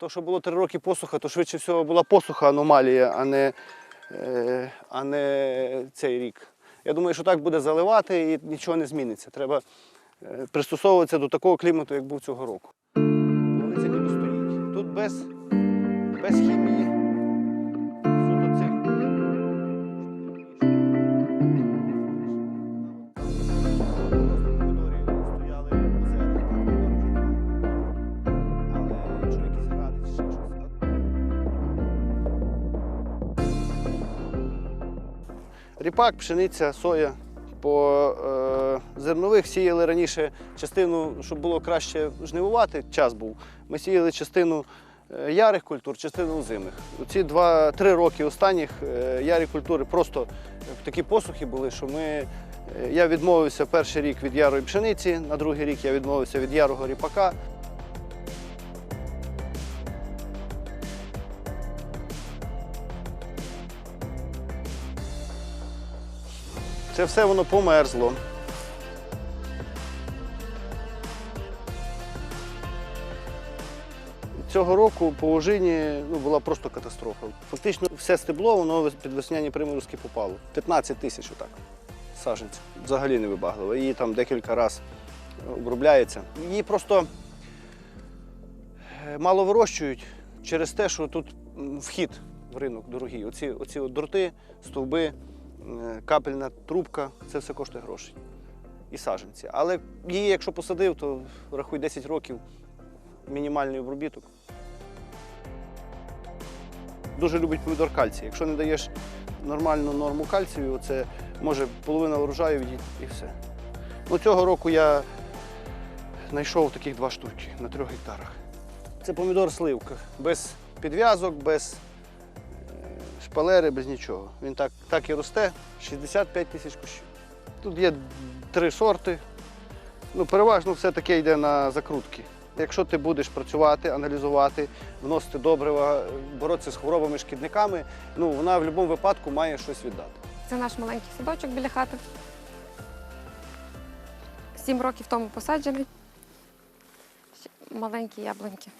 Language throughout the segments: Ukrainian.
То, що було три роки посуха, то швидше всього була посуха аномалія, а не, е, а не цей рік. Я думаю, що так буде заливати і нічого не зміниться. Треба е, пристосовуватися до такого клімату, як був цього року. Полуниця ніби. Тут без, без хімії. Ріпак, пшениця, соя. По е, зернових сіяли раніше частину, щоб було краще жнивувати, час був. Ми сіяли частину е, ярих культур, частину озимих. Ці два-три роки останніх е, ярі культури просто такі посухи були, що ми. е, Я відмовився перший рік від ярої пшениці, на другий рік я відмовився від ярого ріпака. Це все воно померзло. Цього року по ожині ну, була просто катастрофа. Фактично все стебло, воно під весняні приморозки попало. 15 тисяч отак саженців. Взагалі не вибагливо. Її там декілька разів обробляється. Її просто е, мало вирощують через те, що тут вхід в ринок дорогий. Оці, оці от дроти, стовби, капельна трубка це все коштує грошей. І саженці. Але її, якщо посадив, то рахуй 10 років мінімальний обробіток. Дуже любить помідор кальцій. Якщо не даєш нормальну норму кальцію, це може половина врожаю відійти і все. Ну, цього року я знайшов таких два штуки на трьох гектарах. Це помідор сливка. Без підв'язок, без е, шпалери, без нічого. Він так, так і росте, 65 тисяч кущів. Тут є три сорти. Ну, переважно все таке йде на закрутки. Якщо ти будеш працювати, аналізувати, вносити добрива, боротися з хворобами, шкідниками, ну вона в будь-якому випадку має щось віддати. Це наш маленький садочок біля хати. Сім років тому посаджений. Маленькі яблуньки.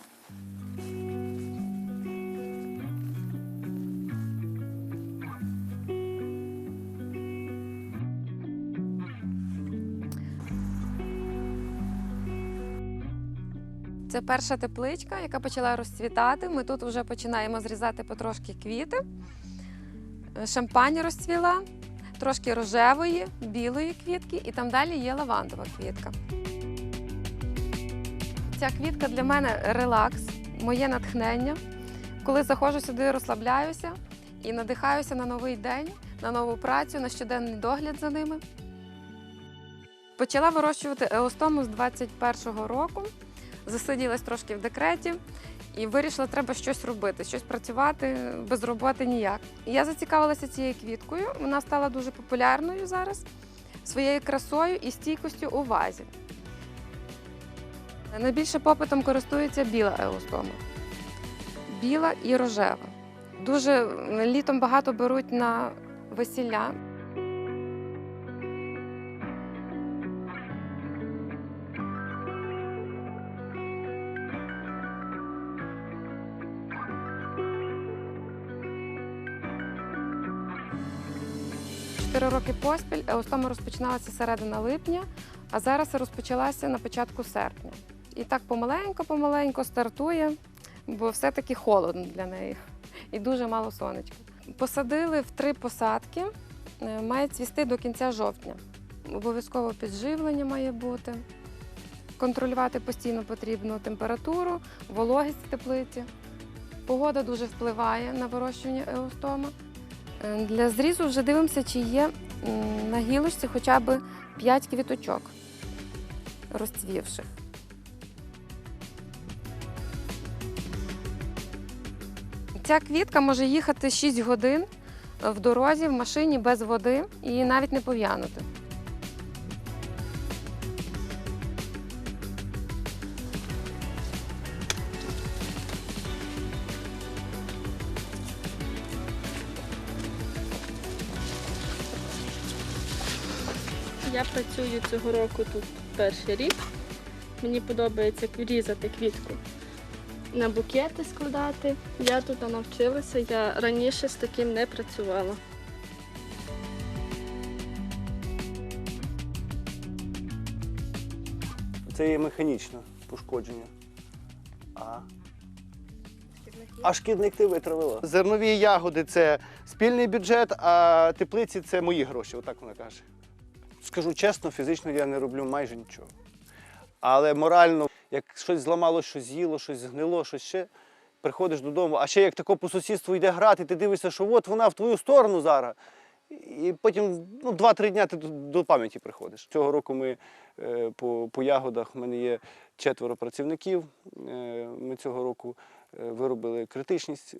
Це перша тепличка, яка почала розцвітати. Ми тут вже починаємо зрізати потрошки квіти. Шампань розцвіла, трошки рожевої, білої квітки, і там далі є лавандова квітка. Ця квітка для мене релакс, моє натхнення. Коли заходжу сюди, розслабляюся і надихаюся на новий день, на нову працю, на щоденний догляд за ними. Почала вирощувати еостому з 21-го року. Засиділась трошки в декреті і вирішила, треба щось робити, щось працювати без роботи ніяк. Я зацікавилася цією квіткою. Вона стала дуже популярною зараз своєю красою і стійкостю у вазі. Найбільше попитом користується біла еостома. Біла і рожева. Дуже літом багато беруть на весілля. Чотири роки поспіль еостома розпочиналася середина липня, а зараз розпочалася на початку серпня. І так помаленько-помаленько стартує, бо все-таки холодно для неї і дуже мало сонечка. Посадили в три посадки, е, має цвісти до кінця жовтня. Обов'язково підживлення має бути. Контролювати постійно потрібно температуру, вологість в теплиці. Погода дуже впливає на вирощування еостома. Е, Для зрізу вже дивимося, чи є на гілочці хоча б 5 квіточок розцвівших. Ця квітка може їхати 6 годин в дорозі, в машині без води і навіть не пов'янути. Я працюю цього року тут перший рік. Мені подобається різати квітку. на букети складати. Я тут навчилася, я раніше з таким не працювала. Це є механічне пошкодження. А, а шкідник ти витравила. Зернові ягоди це спільний бюджет, а теплиці це мої гроші, отак вона каже. Скажу чесно, фізично я не роблю майже нічого. Але морально, як щось зламало, щось з'їло, щось згнило, щось ще, приходиш додому, а ще як тако по сусідству йде грати, ти дивишся, що от вона в твою сторону зараз. І потім ну, 2-3 дня ти до, пам'яті приходиш. Цього року ми е, по, по ягодах, в мене є четверо працівників. Е, ми цього року е, виробили критичність